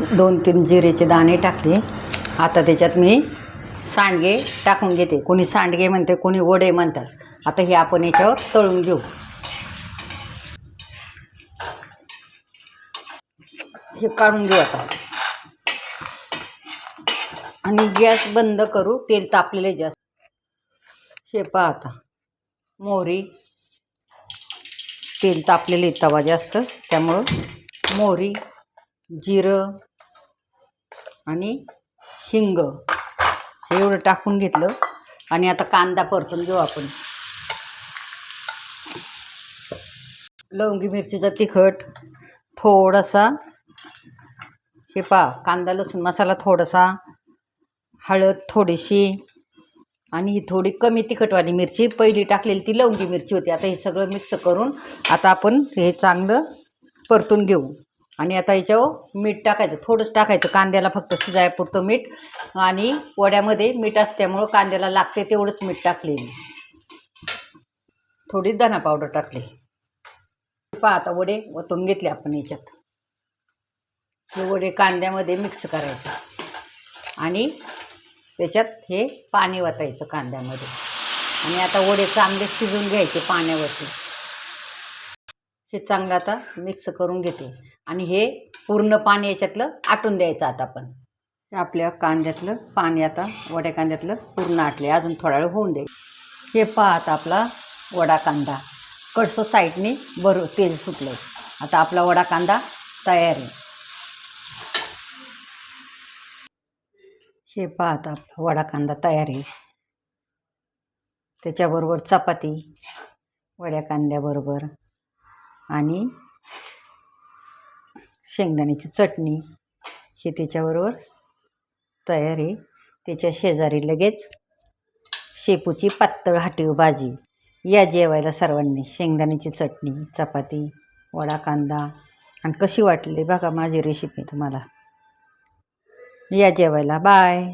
दोन तीन जिरेचे दाणे टाकले. आता त्याच्यात मी सांडगे टाकून घेते. कोणी सांडगे म्हणते कोणी वडे म्हणतात. आता हे आपण याच्यावर तळून घेऊ. हे काढून घेऊ आता. आणि गॅस बंद करू तेल तापलेले जास्त. हे पहा आता. मोहरी. तेल तापलेले तवा जास्त. त्यामुळं मोहरी जिरं आणि हिंग. हे एवढं टाकून घेतलं आणि आता कांदा परतून घेऊ आपण. लवंगी मिरचीचा तिखट थोडासा हे पहा कांदा लसूण मसाला थोडासा हळद थोडीशी आणि ही थोडी कमी तिखटवाली मिरची. पहिली टाकलेली ती लवंगी मिरची होती. आता हे सगळं मिक्स करून आता आपण हे चांगलं परतून घेऊ. आणि आता याच्यावर मीठ टाकायचं थोडंच टाकायचं. कांद्याला फक्त शिजायपुरतं मीठ आणि वड्यामध्ये मीठ असल्यामुळं कांद्याला लागते तेवढंच मीठ टाकले मी थोडीच धना पावडर टाकली. पहा आता वडे ओतून घेतले आपण याच्यात. हे वडे कांद्यामध्ये मिक्स करायचं. आणि त्याच्यात हे पाणी वतायचं कांद्यामध्ये. आणि आता वडे चांगले शिजून घ्यायचे पाण्यावरती. हे चांगलं आता मिक्स करून घेते. आणि हे पूर्ण पाणी याच्यातलं आटून द्यायचं आता आपण. हे आपल्या कांद्यातलं पाणी आता वड्या कांद्यातलं पूर्ण आटले. अजून थोडा वेळ होऊन दे. हे पहा आता आपला वडा कांदा. कडसं साईडने बरं तेल सुटलं आता आपला वडा कांदा तयार आहे. हे पहा आपला वडा कांदा तयार आहे. त्याच्याबरोबर चपाती वड्या कांद्याबरोबर. आणि शेंगदाण्याची चटणी हे त्याच्याबरोबर तयार आहे. त्याच्या शेजारी लगेच शेपूची पातळ हाटीव भाजी. या जेवायला सर्वांनी. शेंगदाण्याची चटणी चपाती वडा कांदा. आणि कशी वाटली बघा माझी रेसिपी तुम्हाला. या जेवायला. बाय